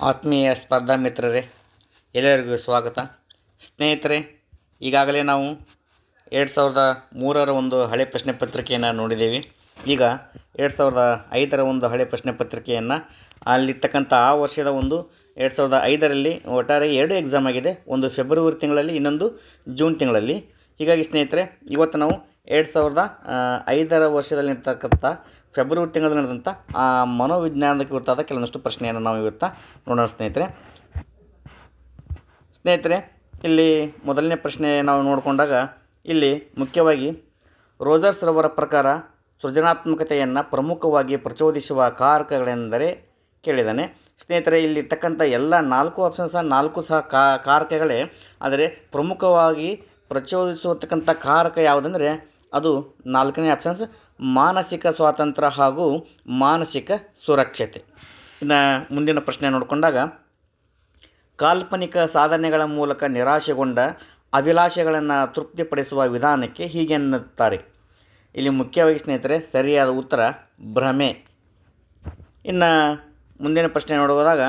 ಆತ್ಮೀಯ ಸ್ಪರ್ಧಾ ಮಿತ್ರರೇ, ಎಲ್ಲರಿಗೂ ಸ್ವಾಗತ. ಸ್ನೇಹಿತರೆ, ಈಗಾಗಲೇ ನಾವು ಎರಡು ಸಾವಿರದ ಮೂರರ ಒಂದು ಹಳೆ ಪ್ರಶ್ನೆ ಪತ್ರಿಕೆಯನ್ನು ನೋಡಿದ್ದೇವೆ. ಈಗ ಎರಡು ಸಾವಿರದ ಐದರ ಒಂದು ಹಳೆ ಪ್ರಶ್ನೆ ಪತ್ರಿಕೆಯನ್ನು ಅಲ್ಲಿರ್ತಕ್ಕಂಥ ಆ ವರ್ಷದ ಒಂದು ಎರಡು ಸಾವಿರದ ಐದರಲ್ಲಿ ಒಟ್ಟಾರೆ ಎರಡು ಎಕ್ಸಾಮ್ ಆಗಿದೆ. ಒಂದು ಫೆಬ್ರವರಿ ತಿಂಗಳಲ್ಲಿ, ಇನ್ನೊಂದು ಜೂನ್ ತಿಂಗಳಲ್ಲಿ. ಹೀಗಾಗಿ ಸ್ನೇಹಿತರೆ, ಇವತ್ತು ನಾವು ಎರಡು ಸಾವಿರದ ಐದರ ವರ್ಷದಲ್ಲಿ ಇರ್ತಕ್ಕಂಥ ಫೆಬ್ರವರಿ ತಿಂಗಳಲ್ಲಿ ನಡೆದಂಥ ಆ ಮನೋವಿಜ್ಞಾನದ ಕುರಿತಾದ ಕೆಲವೊಂದಷ್ಟು ಪ್ರಶ್ನೆಯನ್ನು ನಾವು ಇವತ್ತು ನೋಡೋಣ, ಸ್ನೇಹಿತರೆ. ಸ್ನೇಹಿತರೆ, ಇಲ್ಲಿ ಮೊದಲನೇ ಪ್ರಶ್ನೆ ನಾವು ನೋಡಿಕೊಂಡಾಗ ಇಲ್ಲಿ ಮುಖ್ಯವಾಗಿ ರೋಜರ್ಸ್ ರವರ ಪ್ರಕಾರ ಸೃಜನಾತ್ಮಕತೆಯನ್ನು ಪ್ರಮುಖವಾಗಿ ಪ್ರಚೋದಿಸುವ ಕಾರಕಗಳೆಂದರೆ ಕೇಳಿದ್ದಾನೆ. ಸ್ನೇಹಿತರೆ ಇಲ್ಲಿರ್ತಕ್ಕಂಥ ಎಲ್ಲ ನಾಲ್ಕು ಆಪ್ಷನ್ ಸಹ, ನಾಲ್ಕು ಸಹ ಕಾರಕಗಳೇ, ಆದರೆ ಪ್ರಮುಖವಾಗಿ ಪ್ರಚೋದಿಸುವತಕ್ಕಂಥ ಕಾರಕ ಯಾವುದಂದರೆ ಅದು ನಾಲ್ಕನೇ ಆಪ್ಷನ್ಸ್ ಮಾನಸಿಕ ಸ್ವಾತಂತ್ರ್ಯ ಹಾಗೂ ಮಾನಸಿಕ ಸುರಕ್ಷತೆ. ಇನ್ನು ಮುಂದಿನ ಪ್ರಶ್ನೆ ನೋಡಿಕೊಂಡಾಗ, ಕಾಲ್ಪನಿಕ ಸಾಧನೆಗಳ ಮೂಲಕ ನಿರಾಶೆಗೊಂಡ ಅಭಿಲಾಷೆಗಳನ್ನು ತೃಪ್ತಿಪಡಿಸುವ ವಿಧಾನಕ್ಕೆ ಹೀಗೆನ್ನುತ್ತಾರೆ. ಇಲ್ಲಿ ಮುಖ್ಯವಾಗಿ ಸ್ನೇಹಿತರೆ, ಸರಿಯಾದ ಉತ್ತರ ಭ್ರಮೆ. ಇನ್ನು ಮುಂದಿನ ಪ್ರಶ್ನೆ ನೋಡುವುದಾಗ,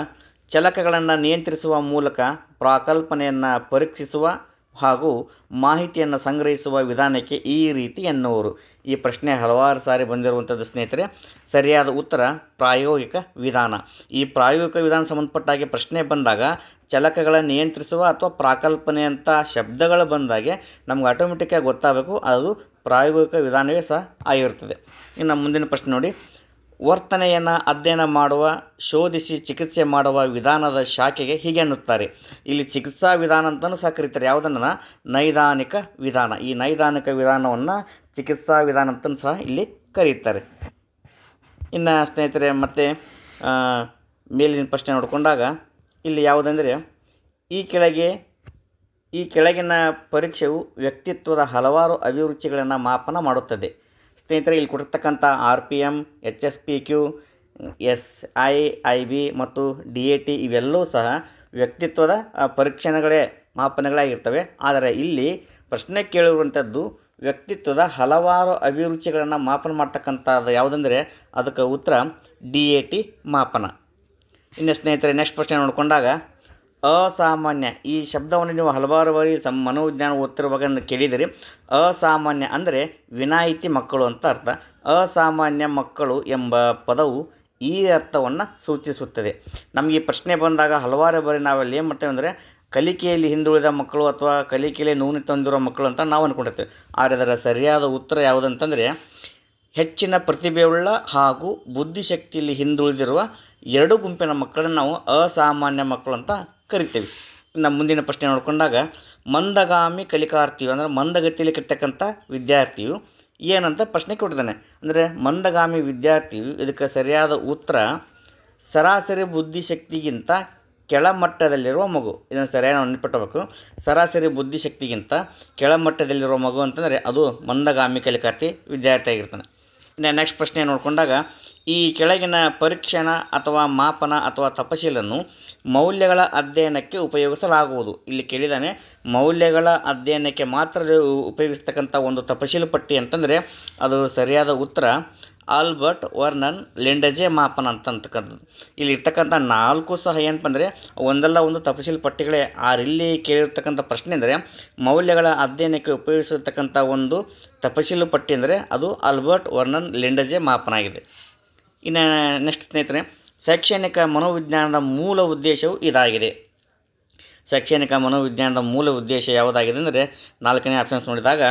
ಚಲಕಗಳನ್ನು ನಿಯಂತ್ರಿಸುವ ಮೂಲಕ ಪ್ರಾಕಲ್ಪನೆಯನ್ನು ಪರೀಕ್ಷಿಸುವ ಹಾಗೂ ಮಾಹಿತಿಯನ್ನು ಸಂಗ್ರಹಿಸುವ ವಿಧಾನಕ್ಕೆ ಈ ರೀತಿ ಎನ್ನುವರು. ಈ ಪ್ರಶ್ನೆ ಹಲವಾರು ಸಾರಿ ಬಂದಿರುವಂಥದ್ದು ಸ್ನೇಹಿತರೆ, ಸರಿಯಾದ ಉತ್ತರ ಪ್ರಾಯೋಗಿಕ ವಿಧಾನ. ಈ ಪ್ರಾಯೋಗಿಕ ವಿಧಾನ ಸಂಬಂಧಪಟ್ಟಾಗೆ ಪ್ರಶ್ನೆ ಬಂದಾಗ ಚಲಕಗಳನ್ನು ನಿಯಂತ್ರಿಸುವ ಅಥವಾ ಪ್ರಾಕಲ್ಪನೆಯಂಥ ಶಬ್ದಗಳು ಬಂದಾಗೆ ನಮ್ಗೆ ಆಟೋಮೆಟಿಕ್ಕಾಗಿ ಗೊತ್ತಾಗಬೇಕು. ಅದು ಪ್ರಾಯೋಗಿಕ ವಿಧಾನವೇ ಸಹ ಆಗಿರ್ತದೆ. ಇನ್ನು ಮುಂದಿನ ಪ್ರಶ್ನೆ ನೋಡಿ. ವರ್ತನೆಯನ್ನು ಅಧ್ಯಯನ ಮಾಡುವ, ಶೋಧಿಸಿ ಚಿಕಿತ್ಸೆ ಮಾಡುವ ವಿಧಾನದ ಶಾಖೆಗೆ ಹೀಗೆ ಅನ್ನುತ್ತಾರೆ. ಇಲ್ಲಿ ಚಿಕಿತ್ಸಾ ವಿಧಾನ ಅಂತಲೂ ಸಹ ಕರೀತಾರೆ. ಯಾವುದನ್ನ ನೈದಾನಿಕ ವಿಧಾನ. ಈ ನೈದಾನಿಕ ವಿಧಾನವನ್ನು ಚಿಕಿತ್ಸಾ ವಿಧಾನ ಅಂತಲೂ ಸಹ ಇಲ್ಲಿ ಕರೀತಾರೆ. ಇನ್ನು ಸ್ನೇಹಿತರೆ, ಮತ್ತು ಮೇಲಿನ ಪ್ರಶ್ನೆ ನೋಡಿಕೊಂಡಾಗ ಇಲ್ಲಿ ಯಾವುದಂದರೆ, ಈ ಕೆಳಗೆ, ಈ ಕೆಳಗಿನ ಪರೀಕ್ಷೆಯು ವ್ಯಕ್ತಿತ್ವದ ಹಲವಾರು ಅಭಿರುಚಿಗಳನ್ನು ಮಾಪನ ಮಾಡುತ್ತದೆ. ಸ್ನೇಹಿತರೆ, ಇಲ್ಲಿ ಕೊಟ್ಟಿರ್ತಕ್ಕಂಥ R P M H S P Q, S I I B ಮತ್ತು ಡಿ ಎ ಟಿ ಇವೆಲ್ಲವೂ ಸಹ ವ್ಯಕ್ತಿತ್ವದ ಪರೀಕ್ಷಣೆಗಳೇ, ಮಾಪನಗಳಾಗಿರ್ತವೆ. ಆದರೆ ಇಲ್ಲಿ ಪ್ರಶ್ನೆ ಕೇಳಿರುವಂಥದ್ದು ವ್ಯಕ್ತಿತ್ವದ ಹಲವಾರು ಅಭಿರುಚಿಗಳನ್ನು ಮಾಪನ ಮಾಡ್ತಕ್ಕಂಥದ್ದು ಯಾವುದಂದರೆ ಅದಕ್ಕೆ ಉತ್ತರ ಡಿ ಎ ಟಿ ಮಾಪನ. ಇನ್ನು ಸ್ನೇಹಿತರೆ ನೆಕ್ಸ್ಟ್ ಪ್ರಶ್ನೆ ನೋಡಿಕೊಂಡಾಗ ಅಸಾಮಾನ್ಯ. ಈ ಶಬ್ದವನ್ನು ನೀವು ಹಲವಾರು ಬಾರಿ ಸಮ್ ಮನೋವಿಜ್ಞಾನ ಓದ್ತಿರುವಾಗ ಕೇಳಿದಿರಿ ಅಸಾಮಾನ್ಯ ಅಂದರೆ ವಿನಾಯಿತಿ ಮಕ್ಕಳು ಅಂತ ಅರ್ಥ. ಅಸಾಮಾನ್ಯ ಮಕ್ಕಳು ಎಂಬ ಪದವು ಈ ಅರ್ಥವನ್ನು ಸೂಚಿಸುತ್ತದೆ. ನಮಗೆ ಪ್ರಶ್ನೆ ಬಂದಾಗ ಹಲವಾರು ಬಾರಿ ನಾವಲ್ಲಿ ಏನು ಮಾಡ್ತೇವೆ ಅಂದರೆ ಕಲಿಕೆಯಲ್ಲಿ ಹಿಂದುಳಿದ ಮಕ್ಕಳು ಅಥವಾ ಕಲಿಕೆಯಲ್ಲಿ ನೂನೆ ತಂದಿರೋ ಮಕ್ಕಳು ಅಂತ ನಾವು ಅಂದ್ಕೊಂಡಿರ್ತೇವೆ ಆದರೆ ಅದರ ಸರಿಯಾದ ಉತ್ತರ ಯಾವುದಂತಂದರೆ ಹೆಚ್ಚಿನ ಪ್ರತಿಭೆಯುಳ್ಳ ಹಾಗೂ ಬುದ್ಧಿಶಕ್ತಿಯಲ್ಲಿ ಹಿಂದುಳಿದಿರುವ ಎರಡು ಗುಂಪಿನ ಮಕ್ಕಳನ್ನು ನಾವು ಅಸಾಮಾನ್ಯ ಮಕ್ಕಳು ಅಂತ ಕರಿತೇವೆ. ಇನ್ನು ಮುಂದಿನ ಪ್ರಶ್ನೆ ನೋಡಿಕೊಂಡಾಗ, ಮಂದಗಾಮಿ ಕಲಿಕಾರ್ಥಿಯು ಅಂದರೆ ಮಂದಗತಿಯಲ್ಲಿ ಕಲಿತಕ್ಕಂಥ ವಿದ್ಯಾರ್ಥಿಯು ಏನಂತ ಪ್ರಶ್ನೆ ಕೊಟ್ಟಿದ್ದಾನೆ. ಅಂದರೆ ಮಂದಗಾಮಿ ವಿದ್ಯಾರ್ಥಿಯು ಇದಕ್ಕೆ ಸರಿಯಾದ ಉತ್ತರ, ಸರಾಸರಿ ಬುದ್ಧಿಶಕ್ತಿಗಿಂತ ಕೆಳಮಟ್ಟದಲ್ಲಿರುವ ಮಗು. ಇದನ್ನು ಸರಿಯಾಗಿ ನಾವು ನೆನಪಿಟ್ಟಬೇಕು ಸರಾಸರಿ ಬುದ್ಧಿಶಕ್ತಿಗಿಂತ ಕೆಳಮಟ್ಟದಲ್ಲಿರುವ ಮಗು ಅಂತಂದರೆ ಅದು ಮಂದಗಾಮಿ ಕಲಿಕಾರ್ಥಿ ವಿದ್ಯಾರ್ಥಿ ಆಗಿರ್ತಾನೆ ಇನ್ನು ನೆಕ್ಸ್ಟ್ ಪ್ರಶ್ನೆ ನೋಡಿಕೊಂಡಾಗ, ಈ ಕೆಳಗಿನ ಪರೀಕ್ಷಣ ಅಥವಾ ಮಾಪನ ಅಥವಾ ತಪಶೀಲನ್ನು ಮೌಲ್ಯಗಳ ಅಧ್ಯಯನಕ್ಕೆ ಉಪಯೋಗಿಸಲಾಗುವುದು. ಇಲ್ಲಿ ಕೇಳಿದಾನೆ, ಮೌಲ್ಯಗಳ ಅಧ್ಯಯನಕ್ಕೆ ಮಾತ್ರ ಉಪಯೋಗಿಸ್ತಕ್ಕಂಥ ಒಂದು ತಪಶೀಲು ಪಟ್ಟಿ ಅಂತಂದರೆ, ಅದು ಸರಿಯಾದ ಉತ್ತರ ಆಲ್ಬರ್ಟ್ ವರ್ನನ್ ಲೆಂಡಜೆ ಮಾಪನ ಅಂತಕ್ಕಂಥದ್ದು ಇಲ್ಲಿ ಇರ್ತಕ್ಕಂಥ ನಾಲ್ಕು ಸಹ ಏನಪ್ಪ ಅಂದರೆ ಒಂದಲ್ಲ ಒಂದು ತಪಶೀಲ್ ಪಟ್ಟಿಗಳೇ ಆರಿಲ್ಲಿ ಕೇಳಿರ್ತಕ್ಕಂಥ ಪ್ರಶ್ನೆ ಅಂದರೆ, ಮೌಲ್ಯಗಳ ಅಧ್ಯಯನಕ್ಕೆ ಉಪಯೋಗಿಸಿರ್ತಕ್ಕಂಥ ಒಂದು ತಪಶೀಲು ಪಟ್ಟಿ ಅಂದರೆ ಅದು ಆಲ್ಬರ್ಟ್ ವರ್ನನ್ ಲೆಂಡಜೆ ಮಾಪನ ಆಗಿದೆ. ಇನ್ನು ನೆಕ್ಸ್ಟ್ ಸ್ನೇಹಿತರೆ, ಶೈಕ್ಷಣಿಕ ಮನೋವಿಜ್ಞಾನದ ಮೂಲ ಉದ್ದೇಶವು ಇದಾಗಿದೆ. ಶೈಕ್ಷಣಿಕ ಮನೋವಿಜ್ಞಾನದ ಮೂಲ ಉದ್ದೇಶ ಯಾವುದಾಗಿದೆ ಅಂದರೆ ನಾಲ್ಕನೇ ಆಪ್ಷನ್ಸ್ ನೋಡಿದಾಗ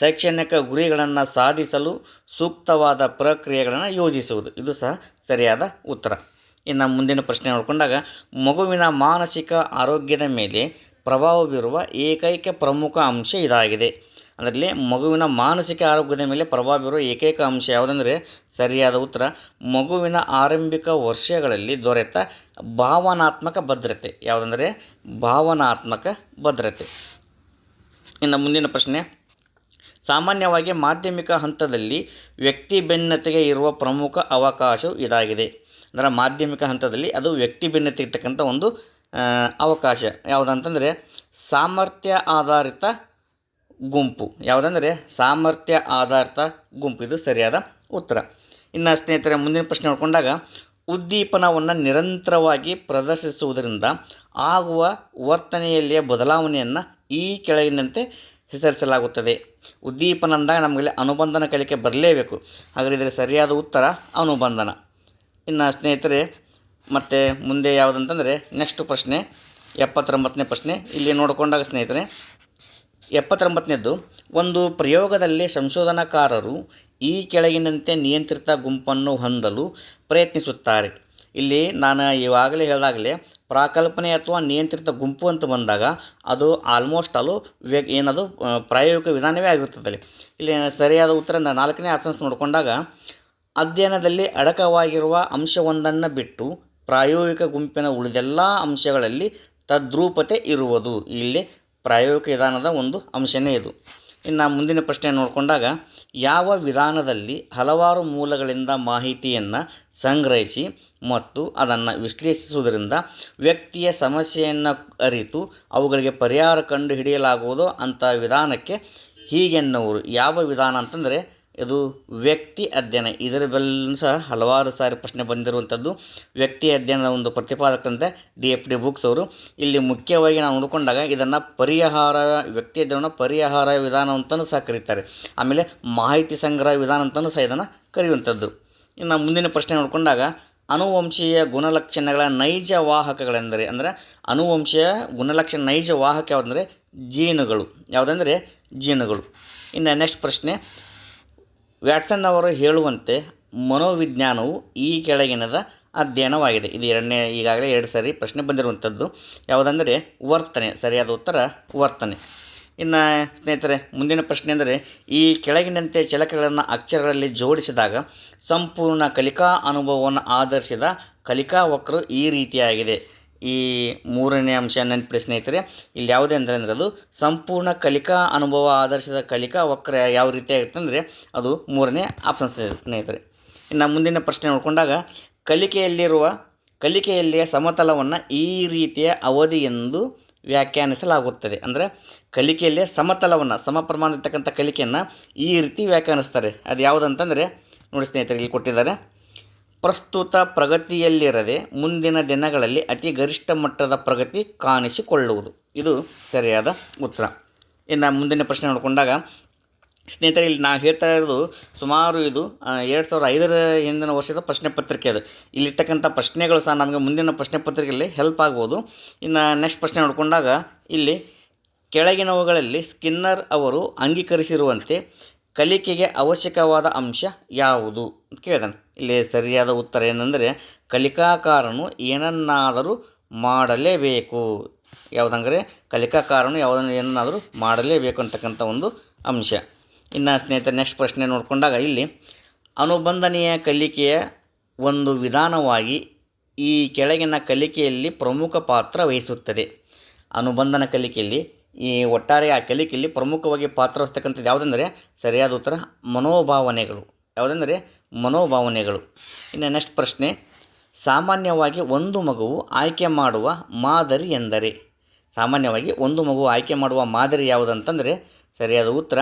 ಶೈಕ್ಷಣಿಕ ಗುರಿಗಳನ್ನು ಸಾಧಿಸಲು ಸೂಕ್ತವಾದ ಪ್ರಕ್ರಿಯೆಗಳನ್ನು ಯೋಜಿಸುವುದು. ಇದು ಸಹ ಸರಿಯಾದ ಉತ್ತರ. ಇನ್ನು ಮುಂದಿನ ಪ್ರಶ್ನೆ ನೋಡಿಕೊಂಡಾಗ, ಮಗುವಿನ ಮಾನಸಿಕ ಆರೋಗ್ಯದ ಮೇಲೆ ಪ್ರಭಾವ ಬೀರುವ ಏಕೈಕ ಪ್ರಮುಖ ಅಂಶ ಇದಾಗಿದೆ. ಅದರಲ್ಲಿ ಮಗುವಿನ ಮಾನಸಿಕ ಆರೋಗ್ಯದ ಮೇಲೆ ಪ್ರಭಾವ ಬೀರುವ ಏಕೈಕ ಅಂಶ ಯಾವುದಂದರೆ ಸರಿಯಾದ ಉತ್ತರ, ಮಗುವಿನ ಆರಂಭಿಕ ವರ್ಷಗಳಲ್ಲಿ ದೊರೆತ ಭಾವನಾತ್ಮಕ ಭದ್ರತೆ. ಯಾವುದಂದರೆ ಭಾವನಾತ್ಮಕ ಭದ್ರತೆ. ಇನ್ನು ಮುಂದಿನ ಪ್ರಶ್ನೆ, ಸಾಮಾನ್ಯವಾಗಿ ಮಾಧ್ಯಮಿಕ ಹಂತದಲ್ಲಿ ವ್ಯಕ್ತಿ ಭಿನ್ನತೆಗೆ ಇರುವ ಪ್ರಮುಖ ಅವಕಾಶವು ಇದಾಗಿದೆ. ಅಂದರೆ ಮಾಧ್ಯಮಿಕ ಹಂತದಲ್ಲಿ ಅದು ವ್ಯಕ್ತಿ ಭಿನ್ನತೆ ಇರ್ತಕ್ಕಂಥ ಒಂದು ಅವಕಾಶ. ಯಾವುದಂತಂದರೆ ಸಾಮರ್ಥ್ಯ ಆಧಾರಿತ ಗುಂಪು. ಯಾವುದಂದರೆ ಸಾಮರ್ಥ್ಯ ಆಧಾರಿತ ಗುಂಪು. ಇದು ಸರಿಯಾದ ಉತ್ತರ. ಇನ್ನು ಸ್ನೇಹಿತರೆ, ಮುಂದಿನ ಪ್ರಶ್ನೆ ನೋಡಿಕೊಂಡಾಗ, ಉದ್ದೀಪನವನ್ನು ನಿರಂತರವಾಗಿ ಪ್ರದರ್ಶಿಸುವುದರಿಂದ ಆಗುವ ವರ್ತನೆಯಲ್ಲಿಯ ಬದಲಾವಣೆಯನ್ನು ಈ ಕೆಳಗಿನಂತೆ ಹೆಸರಿಸಲಾಗುತ್ತದೆ. ಉದ್ದೀಪನ ಅಂದಾಗ ನಮಗೆ ಅನುಬಂಧನ ಕಲಿಕೆ ಬರಲೇಬೇಕು. ಹಾಗಾದರೆ ಇದರ ಸರಿಯಾದ ಉತ್ತರ ಅನುಬಂಧನ. ಇನ್ನು ಸ್ನೇಹಿತರೆ, ಮತ್ತು ಮುಂದೆ ಯಾವುದಂತಂದರೆ ನೆಕ್ಸ್ಟ್ ಪ್ರಶ್ನೆ, ಎಪ್ಪತ್ತೊಂಬತ್ತನೇ ಪ್ರಶ್ನೆ. ಇಲ್ಲಿ ನೋಡಿಕೊಂಡಾಗ ಸ್ನೇಹಿತರೆ ಎಪ್ಪತ್ತೊಂಬತ್ತನೇದ್ದು, ಒಂದು ಪ್ರಯೋಗದಲ್ಲಿ ಸಂಶೋಧನಾಕಾರರು ಈ ಕೆಳಗಿನಂತೆ ನಿಯಂತ್ರಿತ ಗುಂಪನ್ನು ಹೊಂದಲು ಪ್ರಯತ್ನಿಸುತ್ತಾರೆ. ಇಲ್ಲಿ ನಾನು ಇವಾಗಲೇ ಹೇಳಿದಾಗಲೇ, ಪ್ರಾಕಲ್ಪನೆ ಅಥವಾ ನಿಯಂತ್ರಿತ ಗುಂಪು ಅಂತ ಬಂದಾಗ ಅದು ಆಲ್ಮೋಸ್ಟ್ ಅಲ್ಲೂ ವ್ಯ ಏನದು ಪ್ರಾಯೋಗಿಕ ವಿಧಾನವೇ ಆಗಿರ್ತದೆ ಅಲ್ಲಿ ಇಲ್ಲಿ ಸರಿಯಾದ ಉತ್ತರ ನಾಲ್ಕನೇ ಆಪ್ಷನ್ಸ್ ನೋಡಿಕೊಂಡಾಗ, ಅಧ್ಯಯನದಲ್ಲಿ ಅಡಕವಾಗಿರುವ ಅಂಶವೊಂದನ್ನು ಬಿಟ್ಟು ಪ್ರಾಯೋಗಿಕ ಗುಂಪಿನ ಉಳಿದೆಲ್ಲ ಅಂಶಗಳಲ್ಲಿ ತದ್ರೂಪತೆ ಇರುವುದು. ಇಲ್ಲಿ ಪ್ರಾಯೋಗಿಕ ವಿಧಾನದ ಒಂದು ಅಂಶನೇ ಇದು. ಇನ್ನು ಮುಂದಿನ ಪ್ರಶ್ನೆ ನೋಡಿಕೊಂಡಾಗ, ಯಾವ ವಿಧಾನದಲ್ಲಿ ಹಲವಾರು ಮೂಲಗಳಿಂದ ಮಾಹಿತಿಯನ್ನು ಸಂಗ್ರಹಿಸಿ ಮತ್ತು ಅದನ್ನು ವಿಶ್ಲೇಷಿಸುವುದರಿಂದ ವ್ಯಕ್ತಿಯ ಸಮಸ್ಯೆಯನ್ನು ಅರಿತು ಅವುಗಳಿಗೆ ಪರಿಹಾರ ಕಂಡು ಹಿಡಿಯಲಾಗುವುದೋ ಅಂಥ ವಿಧಾನಕ್ಕೆ ಹೀಗೆನ್ನುವರು. ಯಾವ ವಿಧಾನ ಅಂತಂದರೆ ಇದು ವ್ಯಕ್ತಿ ಅಧ್ಯಯನ. ಇದರ ಬೆಲ್ಲೂ ಸಹ ಹಲವಾರು ಸಾರಿ ಪ್ರಶ್ನೆ ಬಂದಿರುವಂಥದ್ದು. ವ್ಯಕ್ತಿ ಅಧ್ಯಯನದ ಒಂದು ಪ್ರತಿಪಾದಕರಂತೆ ಡಿ ಎಫ್ ಡಿ ಬುಕ್ಸ್ ಅವರು. ಇಲ್ಲಿ ಮುಖ್ಯವಾಗಿ ನಾವು ನೋಡಿಕೊಂಡಾಗ ಇದನ್ನು ಪರಿಹಾರ, ವ್ಯಕ್ತಿ ಅಧ್ಯಯನ ಪರಿಹಾರ ವಿಧಾನ ಅಂತಲೂ ಸಹ ಕರೀತಾರೆ. ಆಮೇಲೆ ಮಾಹಿತಿ ಸಂಗ್ರಹ ವಿಧಾನ ಅಂತಲೂ ಸಹ ಇದನ್ನು ಕರೆಯುವಂಥದ್ದು. ಇನ್ನು ಮುಂದಿನ ಪ್ರಶ್ನೆ ನೋಡಿಕೊಂಡಾಗ ಅನುವಂಶೀಯ ಗುಣಲಕ್ಷಣಗಳ ನೈಜ ವಾಹಕಗಳೆಂದರೆ, ಅಂದರೆ ಅನುವಂಶೀಯ ಗುಣಲಕ್ಷಣ ನೈಜ ವಾಹಕ ಯಾವುದಂದರೆ, ಜೀನುಗಳು. ಯಾವುದಂದರೆ, ಜೀನುಗಳು. ಇನ್ನು ನೆಕ್ಸ್ಟ್ ಪ್ರಶ್ನೆ ವ್ಯಾಟ್ಸನ್ ಅವರು ಹೇಳುವಂತೆ ಮನೋವಿಜ್ಞಾನವು ಈ ಕೆಳಗಿನದ ಅಧ್ಯಯನವಾಗಿದೆ. ಇದು ಎರಡನೇ, ಈಗಾಗಲೇ ಎರಡು ಸಾರಿ ಪ್ರಶ್ನೆ ಬಂದಿರುವಂಥದ್ದು. ಯಾವುದಂದರೆ ವರ್ತನೆ, ಸರಿಯಾದ ಉತ್ತರ ವರ್ತನೆ. ಇನ್ನು ಸ್ನೇಹಿತರೆ, ಮುಂದಿನ ಪ್ರಶ್ನೆ ಅಂದರೆ ಈ ಕೆಳಗಿನಂತೆ ಚಲಕಗಳನ್ನು ಅಕ್ಷರಗಳಲ್ಲಿ ಜೋಡಿಸಿದಾಗ ಸಂಪೂರ್ಣ ಕಲಿಕಾ ಅನುಭವವನ್ನು ಆಧರಿಸಿದ ಕಲಿಕಾ ವಕ್ರು ಈ ರೀತಿಯಾಗಿದೆ. ಈ ಮೂರನೇ ಅಂಶ ನೆನಪಿಡಿ ಸ್ನೇಹಿತರೆ ಇಲ್ಲಿ ಯಾವುದೇ ಅಂದರೆ ಅಂದರೆ ಅದು ಸಂಪೂರ್ಣ ಕಲಿಕಾ ಅನುಭವ ಆಧರಿಸಿದ ಕಲಿಕಾ ವಕ್ರ ಯಾವ ರೀತಿ ಆಗುತ್ತೆ ಅಂದರೆ ಅದು ಮೂರನೇ ಆಪ್ಷನ್ ಸ್ನೇಹಿತರೆ. ಇನ್ನು ಮುಂದಿನ ಪ್ರಶ್ನೆ ನೋಡಿಕೊಂಡಾಗ, ಕಲಿಕೆಯಲ್ಲಿರುವ, ಕಲಿಕೆಯಲ್ಲಿಯ ಸಮತಲವನ್ನು ಈ ರೀತಿಯ ಅವಧಿ ಎಂದು ವ್ಯಾಖ್ಯಾನಿಸಲಾಗುತ್ತದೆ. ಅಂದರೆ ಕಲಿಕೆಯಲ್ಲಿಯ ಸಮತಲವನ್ನು, ಸಮ ಪ್ರಮಾಣ ಇರ್ತಕ್ಕಂಥ ಕಲಿಕೆಯನ್ನು ಈ ರೀತಿ ವ್ಯಾಖ್ಯಾನಿಸ್ತಾರೆ. ಅದು ಯಾವುದಂತಂದರೆ ನೋಡಿ ಸ್ನೇಹಿತರೆ, ಇಲ್ಲಿ ಕೊಟ್ಟಿದ್ದಾರೆ. ಪ್ರಸ್ತುತ ಪ್ರಗತಿಯಲ್ಲಿರದೆ ಮುಂದಿನ ದಿನಗಳಲ್ಲಿ ಅತಿ ಗರಿಷ್ಠ ಮಟ್ಟದ ಪ್ರಗತಿ ಕಾಣಿಸಿಕೊಳ್ಳುವುದು. ಇದು ಸರಿಯಾದ ಉತ್ತರ. ಇನ್ನು ಮುಂದಿನ ಪ್ರಶ್ನೆ ನೋಡಿಕೊಂಡಾಗ, ಸ್ನೇಹಿತರೆ, ಇಲ್ಲಿ ನಾವು ಹೇಳ್ತಾ ಇರೋದು ಸುಮಾರು ಇದು ಎರಡು ಸಾವಿರದ ಐದರ ಹಿಂದಿನ ವರ್ಷದ ಪ್ರಶ್ನೆ ಪತ್ರಿಕೆ ಅದು. ಇಲ್ಲಿರ್ತಕ್ಕಂಥ ಪ್ರಶ್ನೆಗಳು ಸಹ ನಮಗೆ ಮುಂದಿನ ಪ್ರಶ್ನೆ ಪತ್ರಿಕೆಯಲ್ಲಿ ಹೆಲ್ಪ್ ಆಗ್ಬೋದು. ಇನ್ನು ನೆಕ್ಸ್ಟ್ ಪ್ರಶ್ನೆ ನೋಡಿಕೊಂಡಾಗ, ಇಲ್ಲಿ ಕೆಳಗಿನವುಗಳಲ್ಲಿ ಸ್ಕಿನ್ನರ್ ಅವರು ಅಂಗೀಕರಿಸಿರುವಂತೆ ಕಲಿಕೆಗೆ ಅವಶ್ಯಕವಾದ ಅಂಶ ಯಾವುದು ಅಂತ ಕೇಳಿದಾನೆ. ಇಲ್ಲಿ ಸರಿಯಾದ ಉತ್ತರ ಏನಂದರೆ, ಕಲಿಕಾಕಾರನು ಏನನ್ನಾದರೂ ಮಾಡಲೇಬೇಕು. ಯಾವುದಂದರೆ, ಕಲಿಕಾಕಾರನು ಯಾವುದನ್ನು ಏನನ್ನಾದರೂ ಮಾಡಲೇಬೇಕು ಅಂತಕ್ಕಂಥ ಒಂದು ಅಂಶ. ಇನ್ನು ಸ್ನೇಹಿತರೆ ನೆಕ್ಸ್ಟ್ ಪ್ರಶ್ನೆ ನೋಡಿಕೊಂಡಾಗ ಇಲ್ಲಿ, ಅನುಬಂಧನೀಯ ಕಲಿಕೆಯ ಒಂದು ವಿಧಾನವಾಗಿ ಈ ಕೆಳಗಿನ ಕಲಿಕೆಯಲ್ಲಿ ಪ್ರಮುಖ ಪಾತ್ರ ವಹಿಸುತ್ತದೆ. ಅನುಬಂಧನ ಕಲಿಕೆಯಲ್ಲಿ, ಈ ಒಟ್ಟಾರೆ ಆ ಕಲಿಕೆಯಲ್ಲಿ ಪ್ರಮುಖವಾಗಿ ಪಾತ್ರ ವಹಿಸ್ತಕ್ಕಂಥದ್ದು ಯಾವುದೆಂದರೆ, ಸರಿಯಾದ ಉತ್ತರ, ಮನೋಭಾವನೆಗಳು. ಯಾವುದೆಂದರೆ ಮನೋಭಾವನೆಗಳು. ಇನ್ನು ನೆಕ್ಸ್ಟ್ ಪ್ರಶ್ನೆ, ಸಾಮಾನ್ಯವಾಗಿ ಒಂದು ಮಗುವು ಆಯ್ಕೆ ಮಾಡುವ ಮಾದರಿ ಎಂದರೆ? ಸಾಮಾನ್ಯವಾಗಿ ಒಂದು ಮಗು ಆಯ್ಕೆ ಮಾಡುವ ಮಾದರಿ ಯಾವುದಂತಂದರೆ, ಸರಿಯಾದ ಉತ್ತರ,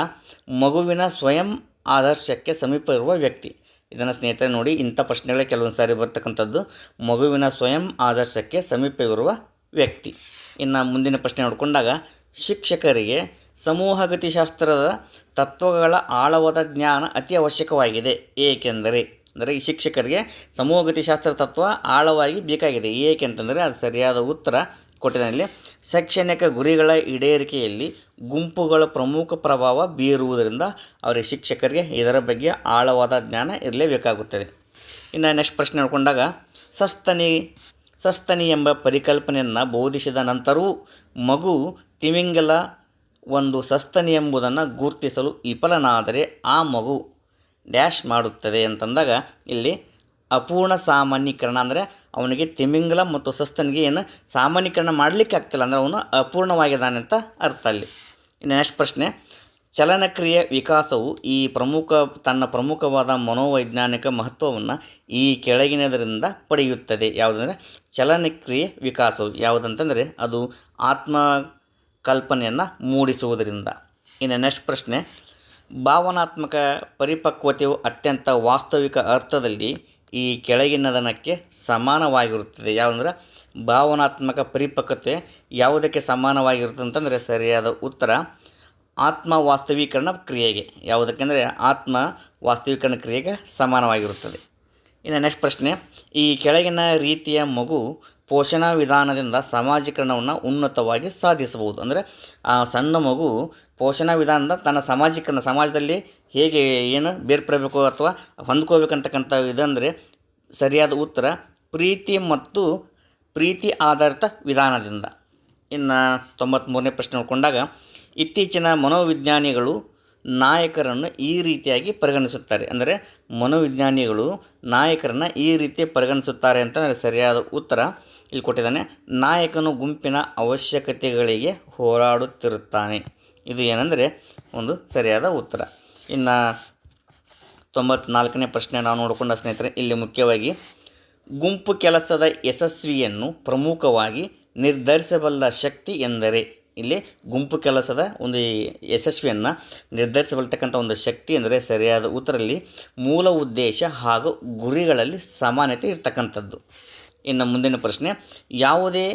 ಮಗುವಿನ ಸ್ವಯಂ ಆದರ್ಶಕ್ಕೆ ಸಮೀಪ ಇರುವ ವ್ಯಕ್ತಿ. ಇದನ್ನು ಸ್ನೇಹಿತರೆ ನೋಡಿ, ಇಂಥ ಪ್ರಶ್ನೆಗಳೇ ಕೆಲವೊಂದು ಸಾರಿ ಬರ್ತಕ್ಕಂಥದ್ದು. ಮಗುವಿನ ಸ್ವಯಂ ಆದರ್ಶಕ್ಕೆ ಸಮೀಪ ಇರುವ ವ್ಯಕ್ತಿ. ಇನ್ನು ಮುಂದಿನ ಪ್ರಶ್ನೆ ನೋಡಿಕೊಂಡಾಗ ಶಿಕ್ಷಕರಿಗೆ ಸಮೂಹಗತಿಶಾಸ್ತ್ರದ ತತ್ವಗಳ ಆಳವಾದ ಜ್ಞಾನ ಅತಿ ಅವಶ್ಯಕವಾಗಿದೆ. ಏಕೆಂದರೆ, ಅಂದರೆ ಈ ಶಿಕ್ಷಕರಿಗೆ ಸಮೂಹಗತಿಶಾಸ್ತ್ರ ತತ್ವ ಆಳವಾಗಿ ಬೇಕಾಗಿದೆ. ಏಕೆಂತಂದರೆ ಅದು ಸರಿಯಾದ ಉತ್ತರ ಕೊಟ್ಟಿನಲ್ಲಿ ಶೈಕ್ಷಣಿಕ ಗುರಿಗಳ ಈಡೇರಿಕೆಯಲ್ಲಿ ಗುಂಪುಗಳ ಪ್ರಮುಖ ಪ್ರಭಾವ ಬೀರುವುದರಿಂದ ಅವರಿಗೆ ಶಿಕ್ಷಕರಿಗೆ ಇದರ ಬಗ್ಗೆ ಆಳವಾದ ಜ್ಞಾನ ಇರಲೇಬೇಕಾಗುತ್ತದೆ. ಇನ್ನು ನೆಕ್ಸ್ಟ್ ಪ್ರಶ್ನೆ ನೋಡಿಕೊಂಡಾಗ, ಸಸ್ತನಿ ಸಸ್ತನಿ ಎಂಬ ಪರಿಕಲ್ಪನೆಯನ್ನು ಬೋಧಿಸಿದ ನಂತರವೂ ಮಗು ತಿಮಿಂಗಲ ಒಂದು ಸಸ್ತನಿ ಎಂಬುದನ್ನು ಗುರುತಿಸಲು ವಿಫಲನಾದರೆ ಆ ಮಗು ಡ್ಯಾಶ್ ಮಾಡುತ್ತದೆ ಅಂತಂದಾಗ ಇಲ್ಲಿ ಅಪೂರ್ಣ ಸಾಮಾನ್ಯೀಕರಣ ಅಂದರೆ ಅವನಿಗೆ ತಿಮಿಂಗಲ ಮತ್ತು ಸಸ್ತನಿಗೆ ಏನು ಸಾಮಾನ್ಯೀಕರಣ ಮಾಡಲಿಕ್ಕೆ ಆಗ್ತಿಲ್ಲ ಅಂದರೆ ಅವನು ಅಪೂರ್ಣವಾಗಿದ್ದಾನೆ ಅಂತ ಅರ್ಥ ಅಲ್ಲಿ. ಇನ್ನು ನೆಕ್ಸ್ಟ್ ಪ್ರಶ್ನೆ, ಚಲನಕ್ರಿಯೆ ವಿಕಾಸವು ಈ ಪ್ರಮುಖ, ತನ್ನ ಪ್ರಮುಖವಾದ ಮನೋವೈಜ್ಞಾನಿಕ ಮಹತ್ವವನ್ನು ಈ ಕೆಳಗಿನದರಿಂದ ಪಡೆಯುತ್ತದೆ. ಯಾವುದಂದರೆ, ಚಲನಕ್ರಿಯೆ ವಿಕಾಸವು. ಯಾವುದಂತಂದರೆ, ಅದು ಆತ್ಮ ಕಲ್ಪನೆಯನ್ನು ಮೂಡಿಸುವುದರಿಂದ. ಇನ್ನು ನೆಕ್ಸ್ಟ್ ಪ್ರಶ್ನೆ. ಭಾವನಾತ್ಮಕ ಪರಿಪಕ್ವತೆಯು ಅತ್ಯಂತ ವಾಸ್ತವಿಕ ಅರ್ಥದಲ್ಲಿ ಈ ಕೆಳಗಿನದನಕ್ಕೆ ಸಮಾನವಾಗಿರುತ್ತದೆ. ಯಾವಂದ್ರೆ ಭಾವನಾತ್ಮಕ ಪರಿಪಕ್ವತೆ ಯಾವುದಕ್ಕೆ ಸಮಾನವಾಗಿರುತ್ತೆ ಅಂತಂದರೆ ಸರಿಯಾದ ಉತ್ತರ ಆತ್ಮ ವಾಸ್ತವೀಕರಣ ಕ್ರಿಯೆಗೆ. ಯಾವುದಕ್ಕೆಂದರೆ ಆತ್ಮ ವಾಸ್ತವೀಕರಣ ಕ್ರಿಯೆಗೆ ಸಮಾನವಾಗಿರುತ್ತದೆ. ಇನ್ನು ನೆಕ್ಸ್ಟ್ ಪ್ರಶ್ನೆ. ಈ ಕೆಳಗಿನ ರೀತಿಯ ಮಗು ಪೋಷಣಾ ವಿಧಾನದಿಂದ ಸಮಾಜೀಕರಣವನ್ನು ಉನ್ನತವಾಗಿ ಸಾಧಿಸಬಹುದು. ಅಂದರೆ, ಆ ಸಣ್ಣ ಮಗು ಪೋಷಣಾ ವಿಧಾನದಿಂದ ತನ್ನ ಸಮಾಜೀಕರಣ, ಸಮಾಜದಲ್ಲಿ ಹೇಗೆ ಏನು ಬೇರ್ಪಡಬೇಕು ಅಥವಾ ಹೊಂದ್ಕೋಬೇಕಂತಕ್ಕಂಥ ಇದಂದರೆ, ಸರಿಯಾದ ಉತ್ತರ ಪ್ರೀತಿ ಮತ್ತು ಪ್ರೀತಿ ಆಧಾರಿತ ವಿಧಾನದಿಂದ. ಇನ್ನು ತೊಂಬತ್ತ್ಮೂರನೇ ಪ್ರಶ್ನೆ ನೋಡಿಕೊಂಡಾಗ, ಇತ್ತೀಚಿನ ಮನೋವಿಜ್ಞಾನಿಗಳು ನಾಯಕರನ್ನು ಈ ರೀತಿಯಾಗಿ ಪರಿಗಣಿಸುತ್ತಾರೆ. ಅಂದರೆ, ಮನೋವಿಜ್ಞಾನಿಗಳು ನಾಯಕರನ್ನು ಈ ರೀತಿ ಪರಿಗಣಿಸುತ್ತಾರೆ ಅಂತಂದರೆ ಸರಿಯಾದ ಉತ್ತರ ಇಲ್ಲಿ ಕೊಟ್ಟಿದ್ದಾನೆ, ನಾಯಕನು ಗುಂಪಿನ ಅವಶ್ಯಕತೆಗಳಿಗೆ ಹೋರಾಡುತ್ತಿರುತ್ತಾನೆ. ಇದು ಏನಂದರೆ ಒಂದು ಸರಿಯಾದ ಉತ್ತರ. ಇನ್ನು ತೊಂಬತ್ನಾಲ್ಕನೇ ಪ್ರಶ್ನೆ ನಾವು ನೋಡಿಕೊಂಡ ಸ್ನೇಹಿತರೆ, ಇಲ್ಲಿ ಮುಖ್ಯವಾಗಿ ಗುಂಪು ಕೆಲಸದ ಯಶಸ್ವಿಯನ್ನು ಪ್ರಮುಖವಾಗಿ ನಿರ್ಧರಿಸಬಲ್ಲ ಶಕ್ತಿ ಎಂದರೆ, ಇಲ್ಲಿ ಗುಂಪು ಕೆಲಸದ ಒಂದು ಯಶಸ್ವಿಯನ್ನು ನಿರ್ಧರಿಸಬಲ್ತಕ್ಕಂಥ ಒಂದು ಶಕ್ತಿ ಅಂದರೆ ಸರಿಯಾದ ಉತ್ತರಲ್ಲಿ ಮೂಲ ಉದ್ದೇಶ ಹಾಗೂ ಗುರಿಗಳಲ್ಲಿ ಸಮಾನತೆ ಇರ್ತಕ್ಕಂಥದ್ದು. ಇನ್ನು ಮುಂದಿನ ಪ್ರಶ್ನೆ, ಯಾವುದೇ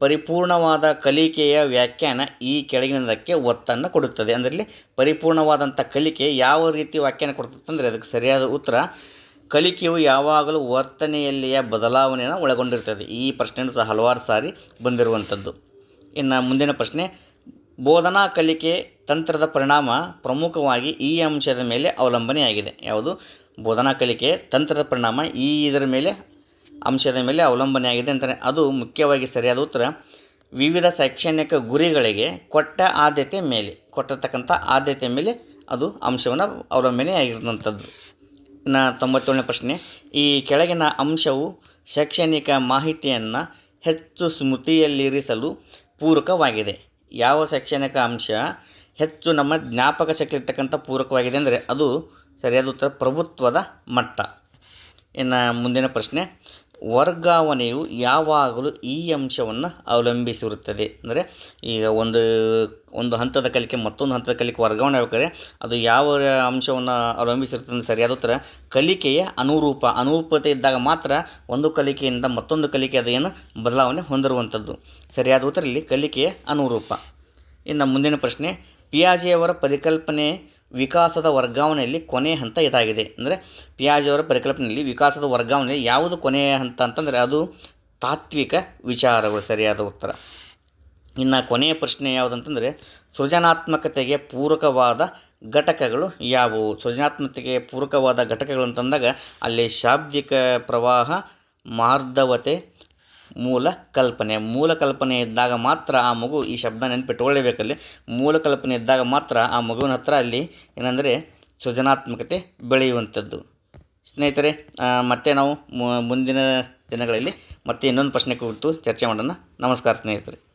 ಪರಿಪೂರ್ಣವಾದ ಕಲಿಕೆಯ ವ್ಯಾಖ್ಯಾನ ಈ ಕೆಳಗಿನದಕ್ಕೆ ಒತ್ತನ್ನು ಕೊಡುತ್ತದೆ. ಅಂದರೆ ಪರಿಪೂರ್ಣವಾದಂಥ ಕಲಿಕೆ ಯಾವ ರೀತಿ ವ್ಯಾಖ್ಯಾನ ಕೊಡ್ತದೆ ಅಂದರೆ ಅದಕ್ಕೆ ಸರಿಯಾದ ಉತ್ತರ, ಕಲಿಕೆಯು ಯಾವಾಗಲೂ ವರ್ತನೆಯಲ್ಲಿಯ ಬದಲಾವಣೆಯನ್ನು ಒಳಗೊಂಡಿರ್ತದೆ. ಈ ಪ್ರಶ್ನೆಯೂ ಸಹ ಹಲವಾರು ಸಾರಿ ಬಂದಿರುವಂಥದ್ದು. ಇನ್ನು ಮುಂದಿನ ಪ್ರಶ್ನೆ, ಬೋಧನಾ ಕಲಿಕೆ ತಂತ್ರದ ಪರಿಣಾಮ ಪ್ರಮುಖವಾಗಿ ಈ ಅಂಶದ ಮೇಲೆ ಅವಲಂಬನೆಯಾಗಿದೆ. ಯಾವುದು? ಬೋಧನಾ ಕಲಿಕೆ ತಂತ್ರದ ಪರಿಣಾಮ ಈ ಇದರ ಮೇಲೆ ಅಂಶದ ಮೇಲೆ ಅವಲಂಬನೆ ಆಗಿದೆ ಅಂತಾರೆ ಅದು ಮುಖ್ಯವಾಗಿ ಸರಿಯಾದ ಉತ್ತರ. ವಿವಿಧ ಶೈಕ್ಷಣಿಕ ಗುರಿಗಳಿಗೆ ಕೊಟ್ಟ ಆದ್ಯತೆ ಮೇಲೆ, ಕೊಟ್ಟಿರ್ತಕ್ಕಂಥ ಆದ್ಯತೆ ಮೇಲೆ ಅದು ಅಂಶವನ್ನು ಅವಲಂಬನೆಯಾಗಿರುವಂಥದ್ದು ಇನ್ನು ತೊಂಬತ್ತೇಳನೇ ಪ್ರಶ್ನೆ. ಈ ಕೆಳಗಿನ ಅಂಶವು ಶೈಕ್ಷಣಿಕ ಮಾಹಿತಿಯನ್ನು ಹೆಚ್ಚು ಸ್ಮೃತಿಯಲ್ಲಿರಿಸಲು ಪೂರಕವಾಗಿದೆ. ಯಾವ ಶೈಕ್ಷಣಿಕ ಅಂಶ ಹೆಚ್ಚು ನಮ್ಮ ಜ್ಞಾಪಕ ಶಕ್ತಿ ಇರ್ತಕ್ಕಂಥ ಪೂರಕವಾಗಿದೆ ಅಂದರೆ ಅದು ಸರಿಯಾದ ಉತ್ತರ ಪ್ರಭುತ್ವದ ಮಟ್ಟ. ಇನ್ನು ಮುಂದಿನ ಪ್ರಶ್ನೆ. ವರ್ಗಾವಣೆಯು ಯಾವಾಗಲೂ ಈ ಅಂಶವನ್ನು ಅವಲಂಬಿಸಿರುತ್ತದೆ. ಅಂದರೆ ಈಗ ಒಂದು ಒಂದು ಹಂತದ ಕಲಿಕೆ, ಮತ್ತೊಂದು ಹಂತದ ಕಲಿಕೆ ವರ್ಗಾವಣೆ ಆಗ್ಬೇಕಾದ್ರೆ ಅದು ಯಾವ ಅಂಶವನ್ನು ಅವಲಂಬಿಸಿರ್ತದೆ ಸರಿಯಾದ ಉತ್ತರ ಕಲಿಕೆಯ ಅನುರೂಪ. ಅನುರೂಪತೆ ಇದ್ದಾಗ ಮಾತ್ರ ಒಂದು ಕಲಿಕೆಯಿಂದ ಮತ್ತೊಂದು ಕಲಿಕೆ ಅದು ಏನು ಬದಲಾವಣೆ ಹೊಂದಿರುವಂಥದ್ದು. ಸರಿಯಾದ ಉತ್ತರ ಇಲ್ಲಿ ಕಲಿಕೆಯ ಅನುರೂಪ. ಇನ್ನು ಮುಂದಿನ ಪ್ರಶ್ನೆ ಪಿಯಾಜೆಯವರ ಪರಿಕಲ್ಪನೆ ವಿಕಾಸದ ವರ್ಗಾವಣೆಯಲ್ಲಿ ಕೊನೆಯ ಹಂತ ಇದಾಗಿದೆ. ಅಂದರೆ ಪಿಯಾಜಿಯವರ ಪರಿಕಲ್ಪನೆಯಲ್ಲಿ ವಿಕಾಸದ ವರ್ಗಾವಣೆ ಯಾವುದು ಕೊನೆಯ ಹಂತ ಅಂತಂದರೆ ಅದು ತಾತ್ವಿಕ ವಿಚಾರಗಳು. ಸರಿಯಾದ ಉತ್ತರ. ಇನ್ನು ಕೊನೆಯ ಪ್ರಶ್ನೆ ಯಾವುದಂತಂದರೆ, ಸೃಜನಾತ್ಮಕತೆಗೆ ಪೂರಕವಾದ ಘಟಕಗಳು ಯಾವುವು? ಸೃಜನಾತ್ಮಕತೆಗೆ ಪೂರಕವಾದ ಘಟಕಗಳು ಅಂತಂದಾಗ, ಅಲ್ಲಿ ಶಾಬ್ದಿಕ ಪ್ರವಾಹ ಮಾರ್ಧವತೆ ಮೂಲ ಕಲ್ಪನೆ. ಮೂಲ ಕಲ್ಪನೆ ಇದ್ದಾಗ ಮಾತ್ರ ಆ ಮಗು ಈ ಶಬ್ದ ನೆನಪಿಟ್ಟುಕೊಳ್ಳಬೇಕಲ್ಲಿ. ಮೂಲ ಕಲ್ಪನೆ ಇದ್ದಾಗ ಮಾತ್ರ ಆ ಮಗುವಿನ ಹತ್ರ ಅಲ್ಲಿ ಏನಂದರೆ ಸೃಜನಾತ್ಮಕತೆ ಬೆಳೆಯುವಂಥದ್ದು. ಸ್ನೇಹಿತರೆ ಮತ್ತೆ ನಾವು ಮುಂದಿನ ದಿನಗಳಲ್ಲಿ ಮತ್ತೆ ಇನ್ನೊಂದು ಪ್ರಶ್ನೆ ಕುರಿತು ಚರ್ಚೆ ಮಾಡೋಣ. ನಮಸ್ಕಾರ ಸ್ನೇಹಿತರೆ.